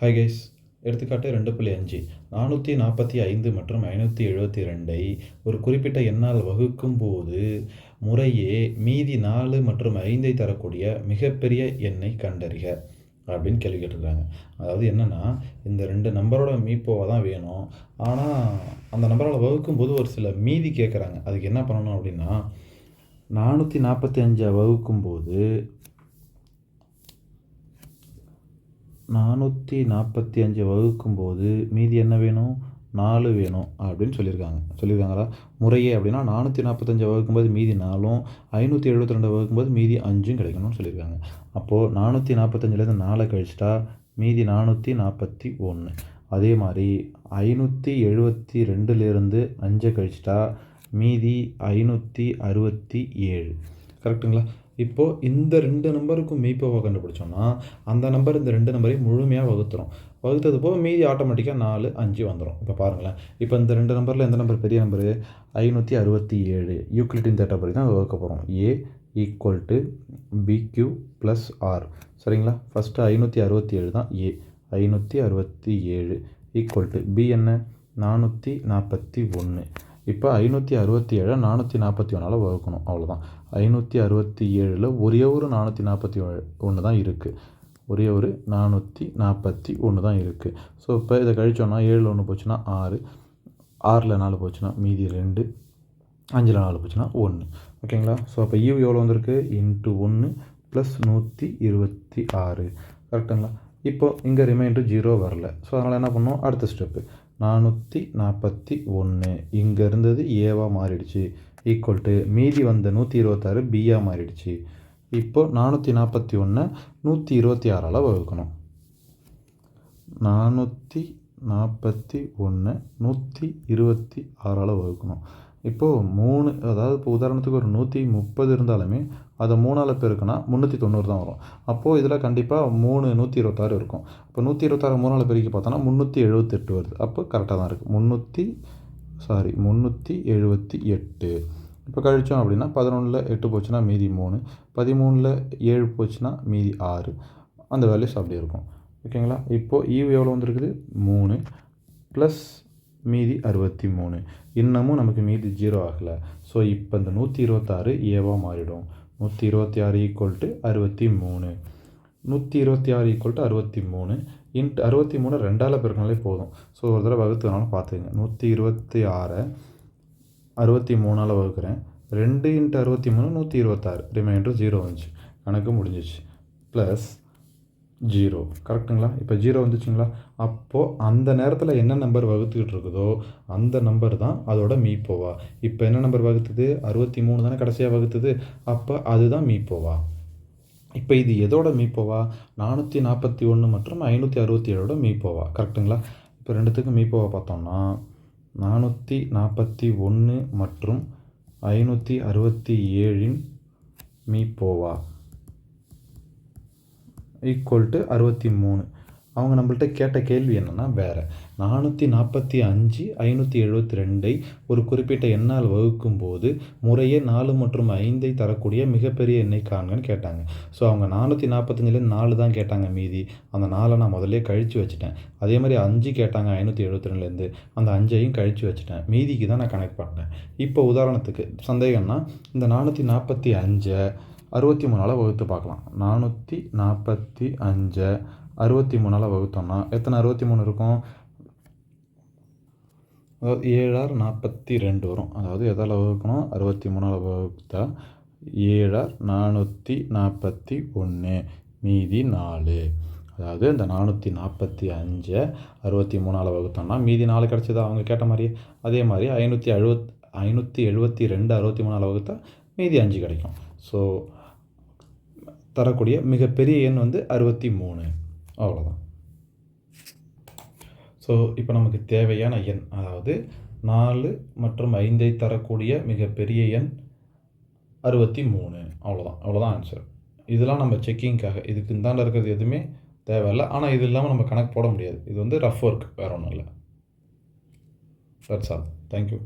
Hi guys எடுத்துக்காட்டு ரெண்டு புள்ளி அஞ்சு. நானூற்றி நாற்பத்தி ஐந்து மற்றும் ஐநூற்றி எழுபத்தி ரெண்டை ஒரு குறிப்பிட்ட எண்ணால் வகுக்கும் போது முறையே மீதி நாலு மற்றும் ஐந்தை தரக்கூடிய மிகப்பெரிய எண்ணை கண்டறிக அப்படின்னு கேள்வி கேட்டிருக்காங்க. அதாவது என்னென்னா இந்த ரெண்டு நம்பரோட மீப்போவாக தான் வேணும். ஆனால் அந்த நம்பரால் வகுக்கும்போது ஒரு சில மீதி கேட்குறாங்க. அதுக்கு என்ன பண்ணணும் அப்படின்னா நானூற்றி நாற்பத்தி அஞ்சை வகுக்கும்போது நானூற்றி நாற்பத்தி அஞ்சு வகுக்கும்போது மீதி என்ன வேணும்? நாலு வேணும் அப்படின்னு சொல்லியிருக்காங்க. சொல்லியிருக்காங்களா? முறையே அப்படின்னா நானூற்றி நாற்பத்தஞ்சு வகுக்கும்போது மீதி நாலும் ஐநூற்றி எழுபத்தி ரெண்டு வகுக்கும்போது மீதி அஞ்சும் கிடைக்கணும்னு சொல்லியிருக்காங்க. அப்போது நானூற்றி நாற்பத்தஞ்சிலேருந்து நாலை கழிச்சிட்டா மீதி நானூற்றி நாற்பத்தி ஒன்று. அதே மாதிரி ஐநூற்றி எழுபத்தி ரெண்டுலேருந்து அஞ்சை கழிச்சிட்டா மீதி ஐநூற்றி அறுபத்தி ஏழு. கரெக்டுங்களா? இப்போது இந்த ரெண்டு நம்பருக்கும் மெய்ப்போவை கண்டுபிடிச்சோம்னா அந்த நம்பர் இந்த ரெண்டு நம்பரையும் முழுமையாக வகுத்துரும். வகுத்தது போக மீதி ஆட்டோமேட்டிக்காக நாலு அஞ்சு வந்துடும் இப்போ பாருங்களேன். இப்போ இந்த ரெண்டு நம்பரில் எந்த நம்பர்? பெரிய நம்பரு? ஐநூற்றி அறுபத்தி ஏழு. யூக்ளிட்டின் தேட்டா படி தான் வகுக்க போகிறோம் A equal to B Q plus R சரிங்களா? ஃபஸ்ட்டு ஐநூற்றி அறுபத்தி ஏழு தான் ஏ ஐநூற்றி அறுபத்தி ஏழு ஈக்குவல் டு பி என்ன? நானூற்றி நாற்பத்தி ஒன்று இப்போ ஐநூற்றி அறுபத்தி ஏழை நானூற்றி நாற்பத்தி ஒன்றால் வகுக்கணும் அவ்வளோதான் ஐநூற்றி அறுபத்தி ஏழில் ஒரே ஒரு நானூற்றி நாற்பத்தி ஒன்று தான் இருக்குது ஒரே ஒரு நானூற்றி நாற்பத்தி ஒன்று தான் இருக்குது ஸோ இப்போ இதை கழிச்சோன்னா ஏழில் ஒன்று போச்சுன்னா ஆறு ஆறில் நாலு போச்சுன்னா மீதி ரெண்டு அஞ்சில் நாலு போச்சுன்னா ஒன்று ஓகேங்களா? ஸோ அப்போ e ஈவ் எவ்வளோ வந்திருக்கு? இன்ட்டு ஒன்று ப்ளஸ் நூற்றி இருபத்தி ஆறு. கரெக்டுங்களா இப்போது இங்கே ரிமைண்டர் ஜீரோ வரல. ஸோ அதனால் என்ன பண்ணோம் அடுத்த ஸ்டெப்பு நானூற்றி நாற்பத்தி ஒன்று இங்கே இருந்தது ஏவாக மாறிடுச்சு. ஈக்குவல் டு மீதி வந்த நூற்றி இருபத்தாறு பியாக மாறிடுச்சு. இப்போ நானூற்றி நாற்பத்தி ஒன்று நூற்றி இருபத்தி ஆறால் வகுக்கணும். நானூற்றி நாற்பத்தி ஒன்று நூற்றி இருபத்தி ஆறால் வகுக்கணும். இப்போது மூணு அதாவது இப்போ உதாரணத்துக்கு ஒரு நூற்றி முப்பது இருந்தாலுமே அதை மூணால் பெருக்குனா முந்நூற்றி தொண்ணூறு தான் வரும். அப்போது இதில் கண்டிப்பாக மூணு நூற்றி இருபத்தாறு இருக்கும். இப்போ நூற்றி இருபத்தாறு மூணால் பெருக்கி பார்த்தோன்னா முந்நூற்றி எழுபத்தெட்டு வருது. அப்போ கரெக்டாக தான் இருக்குது முந்நூற்றி சாரி முந்நூற்றி எழுபத்தி எட்டு. இப்போ கழித்தோம் அப்படின்னா பதினொன்றில் எட்டு போச்சுன்னா மீதி மூணு பதிமூணில் ஏழு போச்சுன்னா மீதி ஆறு. அந்த வேல்யூஸ் அப்படி இருக்கும். ஓகேங்களா? இப்போது ஈவு எவ்வளோ வந்திருக்குது? மூணு. ப்ளஸ் மீதி அறுபத்தி மூணு இன்னமும் நமக்கு மீதி ஜீரோ ஆகலை. ஸோ இப்போ இந்த நூற்றி இருபத்தாறு ஏவாக மாறிடும். நூற்றி இருபத்தி ஆறு ஈக்குவல் டு அறுபத்தி மூணு நூற்றி இருபத்தி ஆறு ஈக்குவல் டு அறுபத்தி மூணு இன்ட் அறுபத்தி மூணு ரெண்டால் பெருக்கினாலே போதும். ஸோ ஒரு தடவை வகுத்துனாலும் பார்த்துங்க நூற்றி இருபத்தி ஆறை அறுபத்தி மூணால் வகுக்கிறேன். ரெண்டு இன்ட்டு அறுபத்தி மூணு நூற்றி இருபத்தாறு ரிமைண்டர் ஜீரோ வந்துச்சு. கணக்கு முடிஞ்சிச்சு. Plus zero. கரெக்டுங்களா? இப்போ ஜீரோ வந்துச்சுங்களா? அப்போது அந்த நேரத்தில் என்ன நம்பர் வகுத்துக்கிட்டு இருக்குதோ அந்த நம்பர் தான் அதோட மீப்போவா இப்போ என்ன நம்பர் வகுத்துது? அறுபத்தி மூணு தானே கடைசியாக வகுத்துது. அப்போ அதுதான் மீப்போவா இப்போ இது எதோட மீப்போவா நானூற்றி நாற்பத்தி ஒன்று மற்றும் ஐநூற்றி அறுபத்தி ஏழோட மீப்போவா கரெக்டுங்களா? இப்போ ரெண்டுத்துக்கும் மீப்போவா பார்த்தோம்னா நானூற்றி நாற்பத்தி ஒன்று மற்றும் ஐநூற்றி அறுபத்தி ஏழின் மீப்போவா ஈக்குவல் டு அறுபத்தி மூணு. அவங்க நம்மள்ட்ட கேட்ட கேள்வி என்னென்னா வேறு. நானூற்றி நாற்பத்தி அஞ்சு ஐநூற்றி எழுபத்தி ரெண்டை ஒரு குறிப்பிட்ட எண்ணால் வகுக்கும்போது முறையே நாலு மற்றும் ஐந்தை தரக்கூடிய மிகப்பெரிய எண்ணை காண்கன்னு கேட்டாங்க. ஸோ அவங்க நானூற்றி நாற்பத்தஞ்சிலேருந்து நாலு தான் கேட்டாங்க மீதி. அந்த நாலை நான் முதல்ல கழித்து வச்சுட்டேன். அதே மாதிரி அஞ்சு கேட்டாங்க ஐநூற்றி எழுபத்தி ரெண்டுலேருந்து. அந்த அஞ்சையும் கழித்து வச்சுட்டேன். மீதிக்கு தான் நான் கனெக்ட் பண்ணேன் இப்போ உதாரணத்துக்கு சந்தேகம்னா இந்த நானூற்றி நாற்பத்தி அஞ்சை அறுபத்தி மூணால் வகுத்து பார்க்கலாம். நானூற்றி நாற்பத்தி அஞ்சை அறுபத்தி மூணால் வகுத்தோம்னா எத்தனை அறுபத்தி மூணு இருக்கும்? அதாவது ஏழார் நாற்பத்தி ரெண்டு வரும். அதாவது எதால் வகுக்கணும்? அறுபத்தி மூணால் வகுத்தா ஏழார் நானூற்றி நாற்பத்தி ஒன்று மீதி நாலு. அதாவது இந்த நானூற்றி நாற்பத்தி அஞ்சை அறுபத்தி மூணால் வகுத்தோம்னா மீதி நாலு கிடச்சிதா? அவங்க கேட்ட மாதிரி அதே மாதிரி ஐநூற்றி எழுபத் ஐநூற்றி எழுபத்தி ரெண்டு அறுபத்தி மூணால் வகுத்தா மீதி அஞ்சு கிடைக்கும். ஸோ தரக்கூடிய மிகப்பெரிய எண் வந்து அறுபத்தி மூணு. அவ்வளோதான் ஸோ இப்போ நமக்கு தேவையான எண் அதாவது நாலு மற்றும் ஐந்தை தரக்கூடிய மிகப்பெரிய எண் அறுபத்தி மூணு. அவ்வளோதான் அவ்வளோதான் ஆன்சர் இதெல்லாம் நம்ம செக்கிங்க்காக இதுக்கு இந்தாண்ட இருக்கிறது எதுவுமே தேவையில்லை. ஆனால் இது இல்லாமல் நம்ம கணக்கு போட முடியாது. இது வந்து ரஃப் ஒர்க் வேறு ஒன்றும் இல்லை. That's all thank you